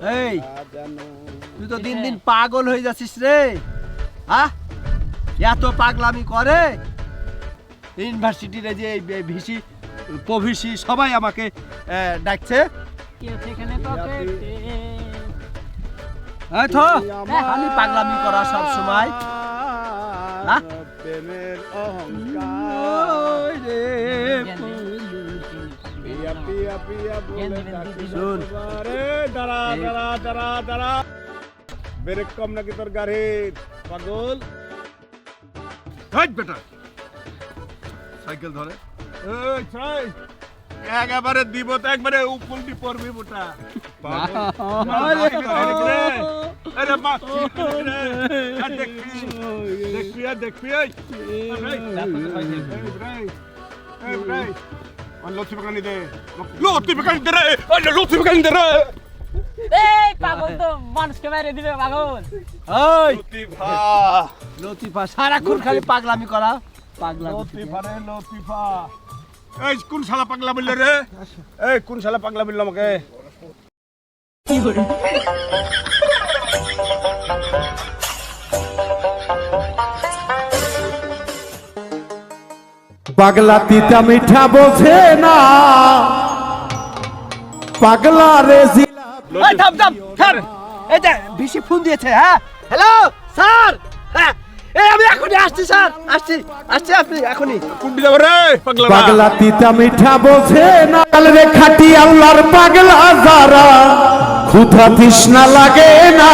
এই তুই তো দিন দিন পাগল হয়ে যাচ্ছিস রে। হ্যাঁ এত পাগলামি করে? ইউনিভার্সিটির যে ভিসি প্রভিসি সবাই আমাকে ডাকছে। খালি পাগলামি করা সব সময়। হ্যাঁ? প্রেমের অহংকার। শুন। দাঁড়া দাঁড়া দাঁড়া দাঁড়া ব্রেক কম নাকি তোর গাড়ির পাগল বেটা সাইকেল ধরে এই ছাই একেবারে দিব তো একবারে উল্টি পড়বি। আরে মা দেখবি দেখবি দেখবি এই এই রে লতি পাকানি দে রে এই পাগল তো মানুষকে মেরে দিবে পাগল ওই লতি ভা লতিফা সারাক্ষণ খালি পাগলামি করা পাগলামি লতিফা রে লতিফা এই কোন শালা পাগলা বললে রে এই কোন শালা পাগলা বলল আমাকে পাগলা তিতা মিঠা বোঝে না। পাগলা রে জিলা এই থাম থাম থাম এই যে ভিসি ফোন দিয়েছে হ্যাঁ? Hello sir? হ্যাঁ। এই আমি এখনই আসছি স্যার। আসছি আসছি আপনি এখনই। কুন্ডি যাবে রে পাগলা পাগলা তিতা মিঠা বোঝে না। রে খাটি আল্লাহর পাগলা যারা ক্ষুধা তৃষ্ণা লাগে না।